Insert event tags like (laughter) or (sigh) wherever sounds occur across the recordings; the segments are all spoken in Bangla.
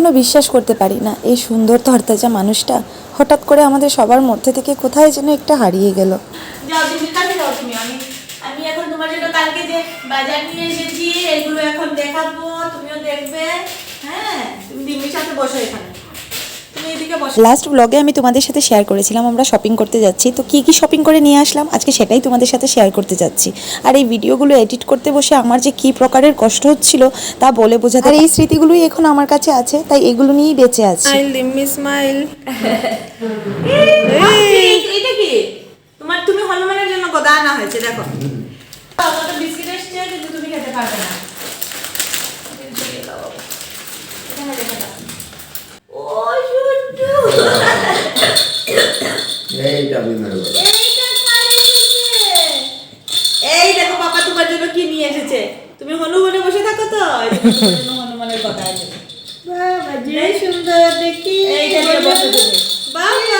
এখনও বিশ্বাস করতে পারি না। এই সুন্দর তরতাজা মানুষটা হঠাৎ করে আমাদের সবার মধ্যে থেকে কোথায় যেন একটা হারিয়ে গেল। দেখাবো, তুমিও দেখবে হ্যাঁ? তুমি সাথে বসো এখানে। লাস্ট ব্লগে আমি তোমাদের সাথে শেয়ার করেছিলাম আমরা শপিং করতে যাচ্ছি। তো কি কি শপিং করে নিয়ে আসলাম? আজকে সেটাই তোমাদের সাথে শেয়ার করতে যাচ্ছি। আর এই ভিডিওগুলো এডিট করতে বসে আমার যে কি প্রকারের কষ্ট হচ্ছিল তা বলে বোঝাতে আর এই স্মৃতিগুলোই এখন আমার কাছে আছে তাই এগুলো নিয়েই বেঁচে আছি। স্মাইল দিম্মি স্মাইল এই- এটা কি? তোমার তুমি হনুমানের জন্য গদা আনা হয়েছে দেখো। বিস্কিট এসছে কিন্তু তুমি খেতে পারবে না এখানে রেখে দাও। ও শুটু এইটা বিমের বলে। এই দেখো পাপা তোমার জন্য কি নিয়ে এসেছে? তুমি হনুমানে বসে থাকো তো। হনুমানের কথা এনেছে বাবা যে সুন্দর দেখি। এইটা নিয়ে বসো তুমি বাবা।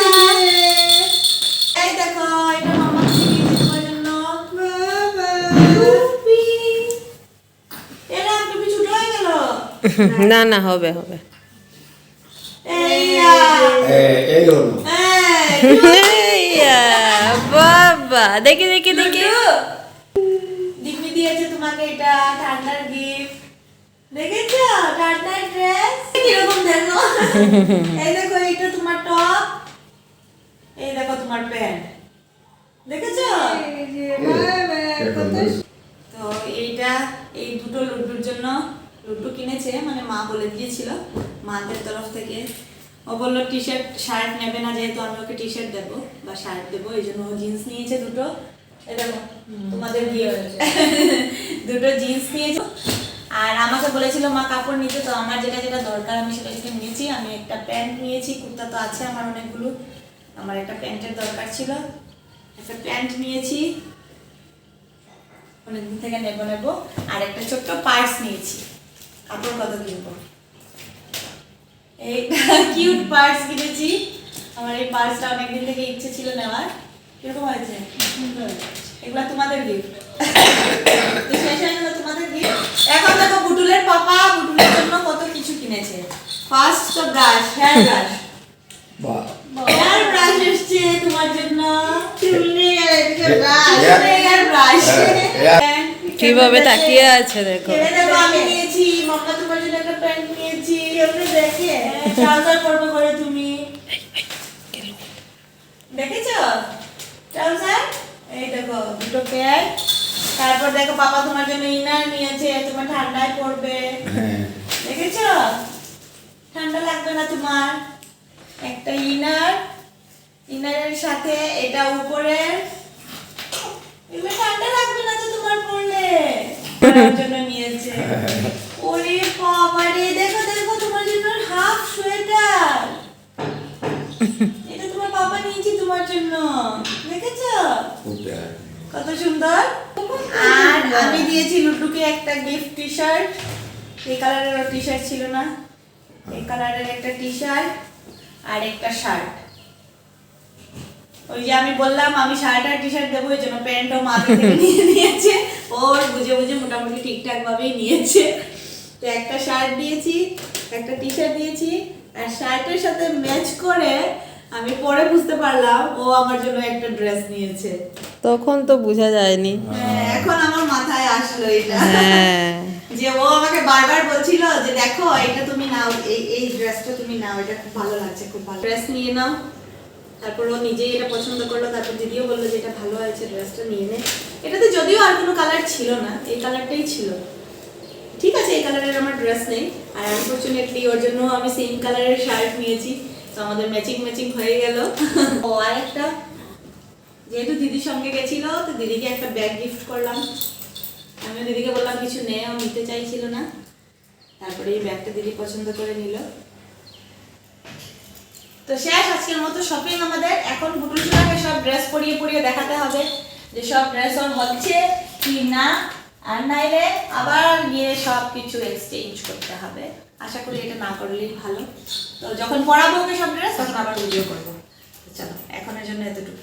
এই দেখো এটা মামা তোমার জন্য? টুপি এরা টুপি ছোট হয়ে গেল? না না হবে হবে। এই এই হলো। (laughs) বাবা দেখি দেখি দেখি। দিদি দিয়েছে তোমাকে এটা ঠান্ডার গিফট দেখেছ? ঠান্ডার ড্রেস কীরকম দেখো? এই দেখো এটা তোমার টপ এই দেখো তোমার প্যান্ট দেখেছ? তো এইটা এই দুটো লুডুর জন্য লুডু কিনেছে মানে মা বলে দিয়েছিল মাদের তরফ থেকে। ও বলল টি শার্ট শার্ট নেবে না যেহেতু আমি ওকে টি শার্ট দেবো বা শার্ট দেবো এই জন্য ও জিন্স নিয়েছে দুটো। দেখো তোমাদের গিফট (laughs) দুটো জিন্স নিয়েছে। আর আমাকে বলেছিল মা কাপড় নিতে তো আমার যেটা যেটা দরকার আমি সেটা সেটা নিয়েছি। আমি একটা প্যান্ট নিয়েছি কুর্তা তো আছে আমার অনেকগুলো। আমার একটা প্যান্টের দরকার ছিল। একটা প্যান্ট নিয়েছি। অনেকদিন থেকে নেব নেব। আর একটা ছোট্ট পার্স নিয়েছি। কাপড় কত কিনবো? এইটা কিউট পার্স কিনেছি। আমার এই পার্সটা অনেকদিন থেকে ইচ্ছে ছিল নেওয়ার। কীরকম হয়েছে? এগুলা তোমাদের গিফট শেষ হয়ে গেল তোমাদের গিফট এখন দেখো বুটুলের পাপা বুটুলের জন্য কত কিছু কিনেছে। ফার্স্ট তো ব্রাশ হেয়ার ব্রাশ বাহ। হেয়ার ব্রাশ এসছে তোমার জন্য। হেয়ার ব্রাশ কীভাবে তাকিয়ে আছে দেখো। আমি নিয়েছি। মাম্মা তোমার জন্য একটা প্যান্ট নিয়েছি। ওটা দেখে। ট্রাউজার পরবে করে তুমি। দেখেছ? ট্রাউজার এই দেখো দুটো প্যান্ট তারপর দেখো পাপা তোমার জন্য ইনার নিয়েছে তোমার ঠান্ডায় পড়বে। হ্যাঁ। দেখেছ? ঠান্ডা লাগবে না তোমার? একটা ইনার ইনারের সাথে এটা উপরের। এগুলো ঠান্ডা লাগবে না তো তোমার পরার (laughs) জন্য নিয়েছে ওরে বাবা রে দেখো দেখো তোমার জন্য হাফ সোয়েটার এটা তোমার বাবা নিয়েছি তোমার জন্য দেখেছ? কত সুন্দর? আর আমি দিয়েছি লুটুকে একটা গিফট টি শার্ট এই কালারের টি শার্ট ছিল না। এই কালারের একটা টি শার্ট আর একটা শার্ট ওই যে আমি বললাম আমি শার্ট আর টি শার্ট দেবো ওই জন্য প্যান্টও মাথা থেকে (laughs) নিয়ে নিয়েছে। ওর বুঝে বুঝে মোটামুটি ঠিকঠাক ভাবেই নিয়েছে। তো একটা শার্ট দিয়েছি একটা টি শার্ট দিয়েছি আর শার্টের সাথে ম্যাচ করে আমি পরে বুঝতে পারলাম ও আমার জন্য একটা ড্রেস নিয়েছে। তখন তো বোঝা যায়নি। হ্যাঁ, এখন আমার মাথায় আসলো এটা। হ্যাঁ। যে ও আমাকে বারবার বলছিল যে দেখো এটা তুমি নাও এই এই ড্রেসটা তুমি নাও এটা খুব ভালো লাগছে খুব ভালো। ড্রেস নিয়ে নাও। তারপর ও নিজেই এটা পছন্দ করল তারপর দিদিও বলল যে এটা ভালো হয়েছে ড্রেসটা নিয়ে নে। এটাতে যদিও আর কোনো কালার ছিল না এই কালারটাই ছিল। ঠিক আছে এই কালারের আমার ড্রেস নেই। আর আনফরচুনেটলি ওর জন্য আমি সেম কালারের শার্ট নিয়েছি। তো আমাদের ম্যাচিং ম্যাচিং হয়ে গেল। (laughs) ও, আর একটা। যেহেতু দিদির সঙ্গে গেছিল, তো দিদিকে একটা ব্যাগ গিফট করলাম। আমি দিদিকে বললাম, কিছু ও নিতে চাইছিল না। তারপরে এই ব্যাগটা দিদি পছন্দ করে নিল। তো শেষ, আজকের মতো শপিং আমাদের। এখন বুটুলচুলাকে সব ড্রেস পরিয়ে পরিয়ে দেখাতে হবে যে সব ড্রেস ওর হচ্ছে কি না। আর নাইলে আবার গিয়ে কিছু এক্সচেঞ্জ করতে হবে। আশা করি এটা না করলেই ভালো। তো যখন পড়াবো ওকে সব ড্রেস তখন আবার ভিডিও করব। চলো এখনের জন্য এতটুকু